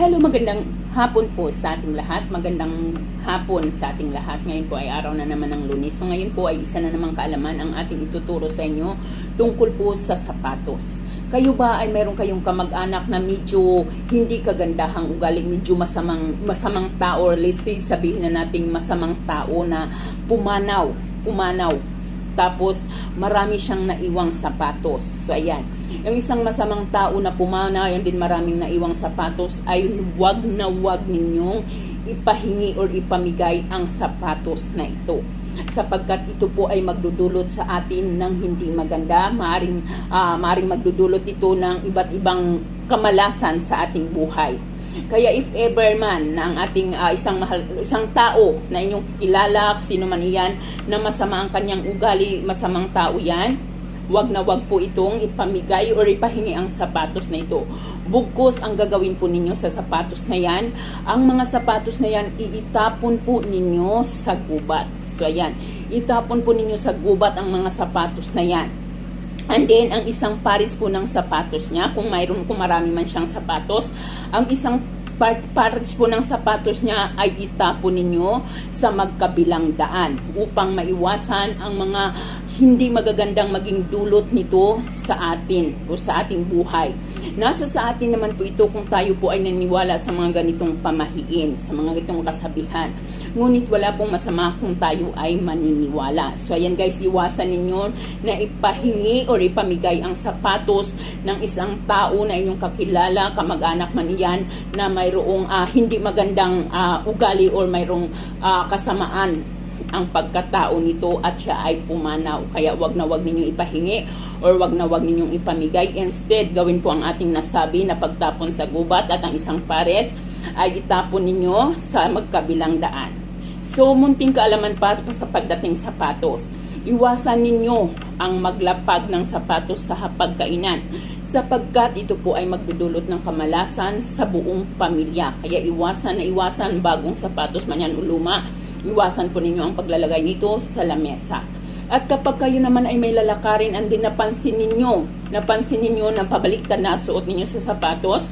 Hello, magandang hapon po sa ating lahat. Magandang hapon sa ating lahat. Ngayon po ay araw na naman ng lunes. So ngayon po ay isa na namang kaalaman ang ating ituturo sa inyo tungkol po sa sapatos. Kayo ba ay meron kayong kamag-anak na medyo hindi kagandahang ugali, medyo masamang, masamang tao or let's say sabihin na nating masamang tao na pumanaw, pumanaw. Tapos marami siyang naiwang sapatos. So ayan, yung isang masamang tao na pumana, yan din maraming naiwang sapatos, ay wag na wag ninyong ipahingi or ipamigay ang sapatos na ito sapagkat ito po ay magdudulot sa atin ng hindi maganda, maaring, ah, maaring magdudulot ito ng iba't ibang kamalasan sa ating buhay. Kaya if ever man na ang ating ah, isang mahal, isang tao na inyong kilala, sino man iyan, na masama ang kanyang ugali, masamang tao yan, wag na wag po itong ipamigay or ipahingi ang sapatos na ito. Bugkos ang gagawin po ninyo sa sapatos na yan. Ang mga sapatos na yan, iitapon po ninyo sa gubat. So, ayan. Itapon po ninyo sa gubat ang mga sapatos na yan. And then, ang isang pares po ng sapatos niya, kung mayroon, kung marami man siyang sapatos, ang isang part, pares po ng sapatos niya ay itapon ninyo sa magkabilang daan upang maiwasan ang mga hindi magagandang maging dulot nito sa atin o sa ating buhay. Nasa sa atin naman po ito kung tayo po ay naniwala sa mga ganitong pamahiin, sa mga ganitong kasabihan. Ngunit wala pong masama kung tayo ay maniniwala. So ayan guys, iwasan ninyo na ipahingi o ipamigay ang sapatos ng isang tao na inyong kakilala, kamag-anak man iyan, na mayroong ah, hindi magandang ah, ugali or mayroong ah, kasamaan ang pagkatao nito at siya ay pumanaw. Kaya wag na wag ninyong ipahingi or wag na wag ninyong ipamigay. Instead, gawin po ang ating nasabi na pagtapon sa gubat at ang isang pares ay itapon ninyo sa magkabilang daan. So, munting kaalaman pa sa pagdating sapatos. Iwasan ninyo ang maglapag ng sapatos sa hapagkainan sapagkat ito po ay magdudulot ng kamalasan sa buong pamilya. Kaya iwasan na iwasan bagong sapatos man yan o luma iwasan po ninyo ang paglalagay nito sa lamesa. At kapag kayo naman ay may lalakarin and din napansin ninyo, napansin ninyo na pabaliktad na at suot ninyo sa sapatos,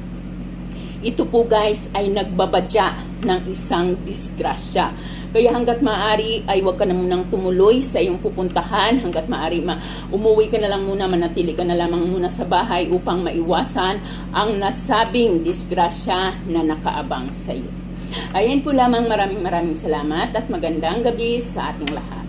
ito po guys ay nagbabadya ng isang disgrasya. Kaya hanggat maaari ay huwag ka na munang tumuloy sa iyong pupuntahan. Hanggat maaari ma umuwi ka na lang muna, manatili ka na lamang muna sa bahay upang maiwasan ang nasabing disgrasya na nakaabang sa iyo. Ayan po lamang maraming maraming salamat at magandang gabi sa ating lahat.